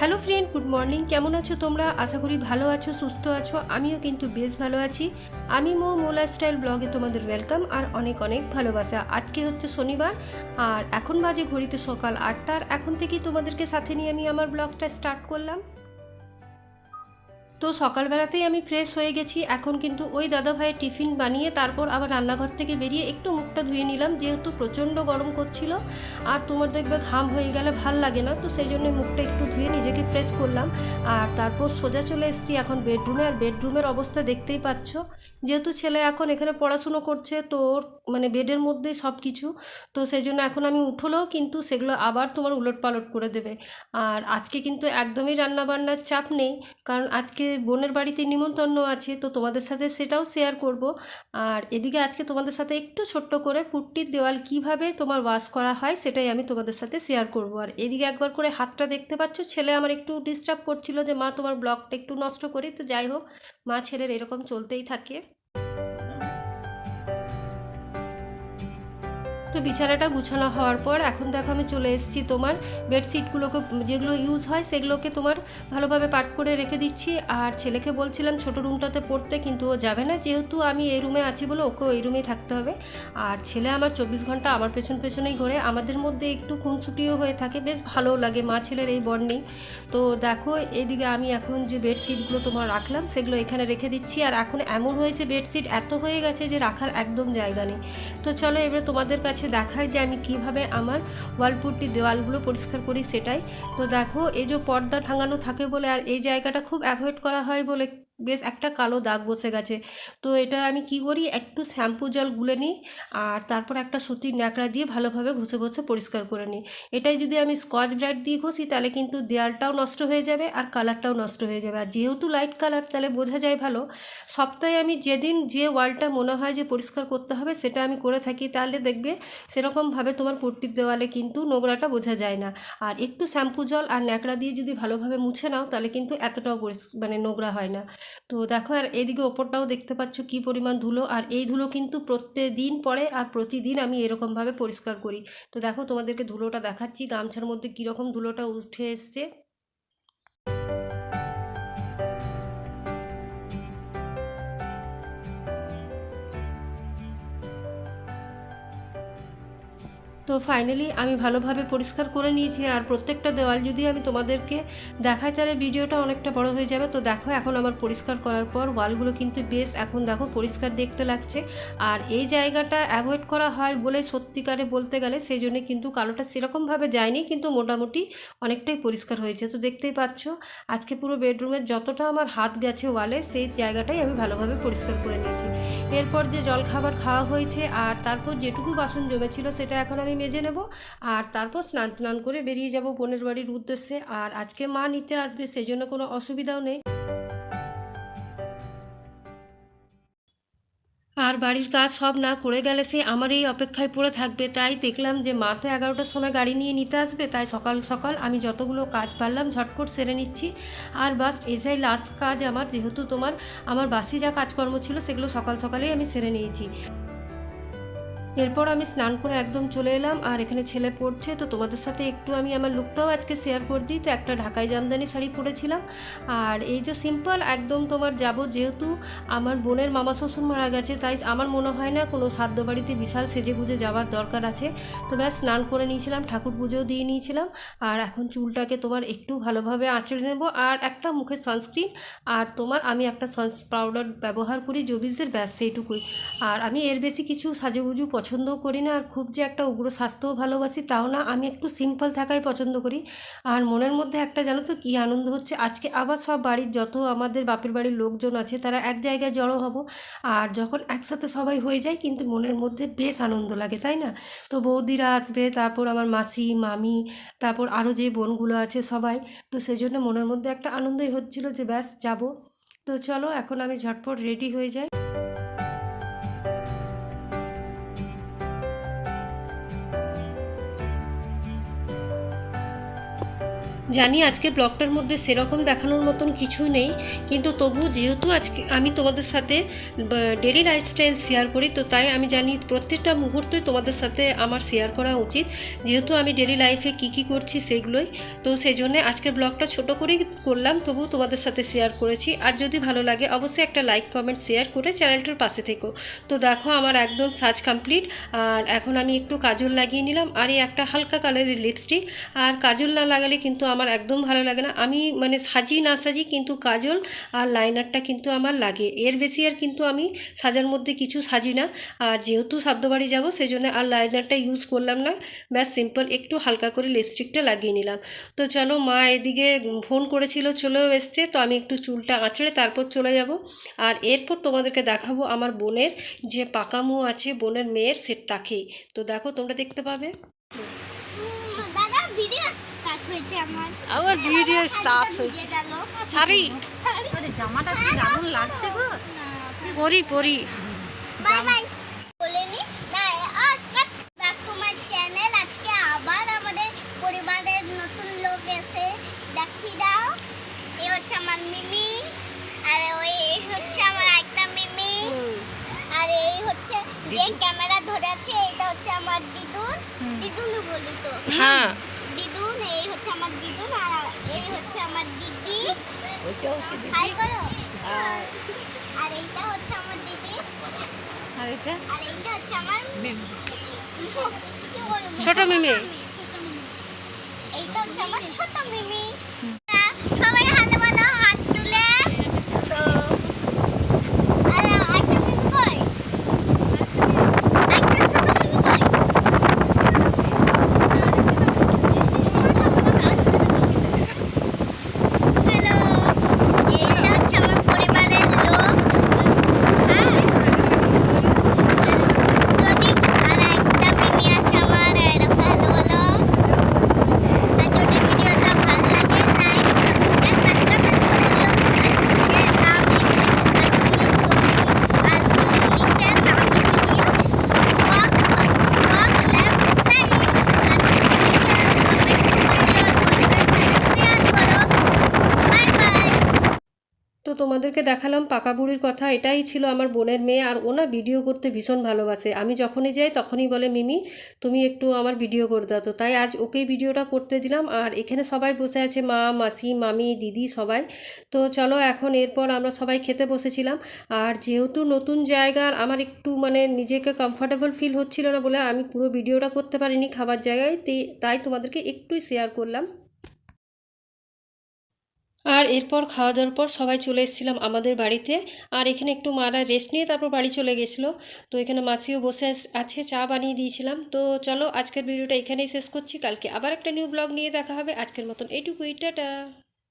Hello friend good morning কেমন আছো তোমরা? আশা করি ভালো আছো, সুস্থ আছো। আমিও কিন্তু বেশ ভালো আছি। আমি মো মো লাইফস্টাইল ব্লগে তোমাদের ওয়েলকাম আর অনেক অনেক ভালোবাসা। আজকে হচ্ছে শনিবার, আর এখন বাজে ঘড়িতে সকাল আটটার। এখন থেকেই তোমাদেরকে সাথে নিয়ে আমি আমার ব্লগটা স্টার্ট করলাম। তো সকালবেলাতেই আমি ফ্রেশ হয়ে গেছি। এখন কিন্তু ওই দাদা ভাইয়ের টিফিন বানিয়ে তারপর আবার রান্নাঘর থেকে বেরিয়ে একটু মুখটা ধুয়ে নিলাম, যেহেতু প্রচণ্ড গরম করছিল। আর তোমার দেখবে ঘাম হয়ে গেলে ভালো লাগে না, তো সেই জন্য মুখটা একটু ধুয়ে নিজেকে ফ্রেশ করলাম। আর তারপর সোজা চলে এসেছি এখন বেডরুমে আর বেডরুমের অবস্থা দেখতেই পাচ্ছ, যেহেতু ছেলে এখন এখানে পড়াশুনো করছে, তো ওর মানে বেডের মধ্যেই সব কিছু তো সেই জন্য এখন আমি উঠলেও কিন্তু সেগুলো আবার তোমার উলট পালট করে দেবে। আর আজকে কিন্তু একদমই রান্নাবান্নার চাপ নেই, কারণ আজকে বোনের বাড়িতে নিমন্ত্রণ আছে, তো তোমাদের সাথে সেটাও শেয়ার করব। আর এদিকে আজকে তোমাদের সাথে একটু ছোট্ট করে পুট্টির দেওয়াল কীভাবে তোমার ওয়াশ করা হয় সেটাই আমি তোমাদের সাথে শেয়ার করব। আর এদিকে একবার করে হাতটা দেখতে পাচ্ছ, ছেলে আমার একটু ডিস্টার্ব করছিল যে মা তোমার ব্লগটা একটু নষ্ট করি, তো যাই হোক, মা ছেলের এরকম চলতেই থাকে। তো বিছানাটা গুছানো হওয়ার পর এখন দেখো আমি চলে এসেছি তোমার বেডশিটগুলোকে, যেগুলো ইউজ হয় সেগুলোকে তোমার ভালোভাবে পাট করে রেখে দিচ্ছি। আর ছেলেকে বলছিলাম ছোট রুমটাতে পড়তে, কিন্তু ও যাবে না। যেহেতু আমি এই রুমে আছি বলে ওকেও এই রুমেই থাকতে হবে। আর ছেলে আমার চব্বিশ ঘণ্টা আমার পেছন পেছনেই ঘোরে। আমাদের মধ্যে একটু খুনসুটিও হয়ে থাকে। বেশ ভালোও লাগে মা ছেলের এই বন্ডিং তো দেখো এদিকে আমি এখন যে বেডশিটগুলো তোমার রাখলাম, সেগুলো এখানে রেখে দিচ্ছি। আর এখন এমন হয়েছে বেডশিট এত হয়ে গেছে যে রাখার একদম জায়গা নেই। তো চলো এবারে তোমাদের কাছে দেখাই যে আমি কীভাবে আমার ওয়ালপুটটি দেওয়ালগুলো পরিষ্কার করি সেটাই। তো দেখো, এই যে পর্দা টাঙানো থাকে বলে আর এই জায়গাটা খুব অ্যাভয়েড করা হয় বলে বেশ একটা কালো দাগ বসে গেছে। তো এটা আমি কি করি? একটু শ্যাম্পু জল গুলে নিই আর তারপর একটা সুতির ন্যাকড়া দিয়ে ভালোভাবে ঘষে ঘষে পরিষ্কার করে নিই। এটাই যদি আমি স্কচ ব্রাইট দিয়ে ঘষি তাহলে কিন্তু দেয়ালটাও নষ্ট হয়ে যাবে আর কালারটাও নষ্ট হয়ে যাবে। আর যেহেতু লাইট কালার তাহলে বোঝা যায় ভালো। সপ্তাহে আমি যেদিন যে ওয়ালটা মনে হয় যে পরিষ্কার করতে হবে সেটা আমি করে থাকি। তাহলে দেখবে সেরকমভাবে তোমার পট্টির দেওয়ালে কিন্তু নোংরাটা বোঝা যায় না। আর একটু শ্যাম্পু জল আর ন্যাকড়া দিয়ে যদি ভালোভাবে মুছে নাও তাহলে কিন্তু এতটাও মানে নোংরা হয় না। তো দেখো, আর এদিকে ওপরটাও দেখতে পাচ্ছ কি পরিমাণ ধুলো। আর এই ধুলো কিন্তু প্রত্যেকদিন পরে আর প্রতিদিন আমি এরকমভাবে পরিষ্কার করি। তো দেখো, তোমাদেরকে ধুলোটা দেখাচ্ছি। গামছার মধ্যে কীরকম ধুলোটা উঠে এসছে। তো ফাইনালি আমি ভালোভাবে পরিষ্কার করে নিয়েছি আর প্রত্যেকটা দেওয়াল যদি আমি তোমাদেরকে দেখাই, তাহলে ভিডিওটা অনেকটা বড় হয়ে যাবে। তো দেখো, এখন আমার পরিষ্কার করার পর ওয়ালগুলো কিন্তু বেশ এখন দেখো পরিষ্কার দেখতে লাগছে। আর এই জায়গাটা অ্যাভয়েড করা হয় বলে সত্যিকারে বলতে গেলে সেই জন্য কিন্তু কালোটা সেরকমভাবে যায়নি, কিন্তু মোটামুটি অনেকটাই পরিষ্কার হয়েছে। তো দেখতেই পাচ্ছ, আজকে পুরো বেডরুমের যতটা আমার হাত গেছে ওয়ালে, সেই জায়গাটাই আমি ভালোভাবে পরিষ্কার করে নিয়েছি। এরপর যে জলখাবার খাওয়া হয়েছে আর তারপর যেটুকু বাসন জমেছিল, সেটা এখন আমি মেজে নেব। আর তারপর স্নান টান করে বেরিয়ে যাব বোনের বাড়ির উদ্দেশ্যে। আর আজকে মা নিতে আসবে সেই জন্য কোনো অসুবিধাও নেই। আর বাড়ির কাজ সব না করে গেলে সে আমার এই অপেক্ষায় পড়ে থাকবে। তাই দেখলাম যে মা তো এগারোটার সময় গাড়ি নিয়ে নিতে আসবে। তাই সকাল সকাল আমি যতগুলো কাজ পারলাম ঝটপট সেরে নিচ্ছি। আর বাস এসাই লাস্ট কাজ আমার, যেহেতু তোমার, আমার বাসি যা কাজকর্ম ছিল সেগুলো সকাল সকালেই আমি সেরে নিয়েছি। এরপর আমি স্নান করে একদম চলে এলাম, আর এখানে ছেলে পড়ছে, তো তোমাদের সাথে একটু আমি আমার লুকটাও আজকে শেয়ার করে দিই। তো একটা ঢাকাই জামদানি শাড়ি পরেছিলাম, আর এই যে সিম্পল একদম তোমার যাব যেহেতু আমার বোনের মামা শ্বশুর মারা গেছে, তাই আমার মনে হয় না কোনো সাধ্য বাড়িতে বিশাল সেজে গুজে যাওয়ার দরকার আছে। তো ব্যাস স্নান করে নিয়েছিলাম, ঠাকুর পুজোও দিয়ে নিয়েছিলাম, আর এখন চুলটাকে তোমার একটু ভালোভাবে আঁচড়ে নেব, আর একটা মুখের সানস্ক্রিন আর তোমার আমি একটা সানস পাউডার ব্যবহার করি জবিজের ব্যাস সেইটুকুই। আর আমি এর বেশি কিছু সাজেগুজু পছন্দও করি না আর খুব যে একটা উগ্র স্বাস্থ্যও ভালোবাসি তাও না, আমি একটু সিম্পল থাকাই পছন্দ করি। আর মনের মধ্যে একটা জানো তো কী আনন্দ হচ্ছে, আজকে আবার সব বাড়ির যত আমাদের বাপের বাড়ির লোকজন আছে তারা এক জায়গায় জড়ো হব আর যখন একসাথে সবাই হয়ে যায় কিন্তু মনের মধ্যে বেশ আনন্দ লাগে, তাই না? তো বৌদিরা আসবে, তারপর আমার মাসি, মামি, তারপর আরও যে বোনগুলো আছে সবাই, তো সেই জন্য মনের মধ্যে একটা আনন্দই হচ্ছিল যে ব্যাস যাব। তো চলো এখন আমি ঝটপট রেডি হয়ে যাই। জানি আজকে ব্লগটার মধ্যে সেরকম দেখানোর মতন কিছু নেই, কিন্তু তবু যেহেতু আজকে আমি তোমাদের সাথে ডেলি লাইফস্টাইল শেয়ার করি, তো তাই আমি জানি প্রত্যেকটা মুহূর্তই তোমাদের সাথে আমার শেয়ার করা উচিত। যেহেতু আমি ডেলি লাইফে কী কী করছি সেগুলোই, তো সেই জন্য আজকের ব্লগটা ছোট করেই করলাম তবু তোমাদের সাথে শেয়ার করেছি। আর যদি ভালো লাগে, অবশ্যই একটা লাইক কমেন্ট শেয়ার করে চ্যানেলটার পাশে থেকো। তো দেখো আমার একদম সাজ কমপ্লিট আর এখন আমি একটু কাজল লাগিয়ে নিলাম, আর এই একটা হালকা কালারের লিপস্টিক আর কাজল না লাগালে কিন্তু আমার একদম ভালো লাগে না। আমি মানে সাজি না সাজি কিন্তু কাজল আর লাইনারটা কিন্তু আমার লাগে। এর বেশি আর কিন্তু আমি সাজার মধ্যে কিছু সাজি না। আর যেহেতু সাধ্য বাড়ি যাব সেই জন্য আর লাইনারটা ইউজ করলাম না। ব্যাস সিম্পল একটু হালকা করে লিপস্টিকটা লাগিয়ে নিলাম। তো চলো মা এদিকে ফোন করেছিল, চলেও এসছে। তো আমি একটু চুলটা আঁচড়ে তারপর চলে যাব। আর এরপর তোমাদেরকে দেখাবো আমার বোনের যে পাকামু আছে, বোনের মেয়ের সে তাকেই তো দেখো তোমরা দেখতে পাবে উম, দাদা ভিডিও স্টার্ট হয়েছে আমার আবার ভিডিও স্টার্ট হয়েছে। শাড়ি আরে জামাটা কি দারুণ লাগছে গো। পরি পরি। Bye bye. বলেনি না আর ব্যাক টু মাই চ্যানেল আজকে আবার আমাদের পরিবারের নতুন লোক এসে দেখিয়ে দাও। এই হচ্ছে আমার মিমি আর ওই হচ্ছে আমার একটা মিমি। আর এই হচ্ছে যে ক্যামেরা ধরে আছে এটা হচ্ছে আমার দিদুন। দিদুন বলি তো। হ্যাঁ। এই হচ্ছে আমার দিদুন আর এই হচ্ছে আমার দিদি। ওইটা হচ্ছে হাই করো। আর এইটা হচ্ছে আমার দিদি। আর এটা? আর এইটা হচ্ছে আমার কি ছোট মিমি। ছোট মিমি। এইটা হচ্ছে আমার ছোট মিমি সবাই হালে বলো হাত তুলে তো আর একটা মিমি কই একটা ছোট মিমি কই হ্যালো এইটা হচ্ছে আমার পরিবারের লোক হ্যাঁ যদি আর একটা মিমি আছে আমার এরকম হ্যালো বলো আর যদি ভিডিওটা ভালো লাগে লাইক সাবস্ক্রাইব আর কমেন্ট করে দিও আর যে নাম আর নিচের নাম লিখিয়েছে সোয়াগ সোয়াগ লাইফস্টাইল আর নিচে কমেন্ট করে দিও আর বন্ধুদের সাথে শেয়ার করো বাই বাই তো তোমাদেরকে দেখালাম পাকা বুড়ির কথা, এটাই ছিল আমার বোনের মেয়ে আর ওনা ভিডিও করতে ভীষণ ভালোবাসে। আমি যখনই যাই তখনই বলে, মিমি, তুমি একটু আমার ভিডিও করে দাও। তো তাই আজ ওকেই ভিডিওটা করতে দিলাম। আর এখানে সবাই বসে আছে, মা, মাসি, মামি, দিদি সবাই। তো চলো এখন এরপর আমরা সবাই খেতে বসেছিলাম। আর যেহেতু নতুন জায়গার আমার একটু মানে নিজেকে কমফর্টেবল ফিল হচ্ছিল না বলে আমি পুরো ভিডিওটা করতে পারিনি খাবার জায়গায় তাই তোমাদেরকে একটুই শেয়ার করলাম। আর এরপর খাওয়া দাওয়ার পর সবাই চলে এসেছিলাম আমাদের বাড়িতে। আর এখানে একটু মারা রেস্ট নিয়ে তারপর বাড়ি চলে গেছিল। তো এখানে মাসিও বসে আছে চা বানিয়ে দিয়েছিলাম। তো চলো আজকের ভিডিওটা এখানেই শেষ করছি। কালকে আবার একটা নিউ ব্লগ নিয়ে দেখা হবে। আজকের মতন এইটুকুই টাটা।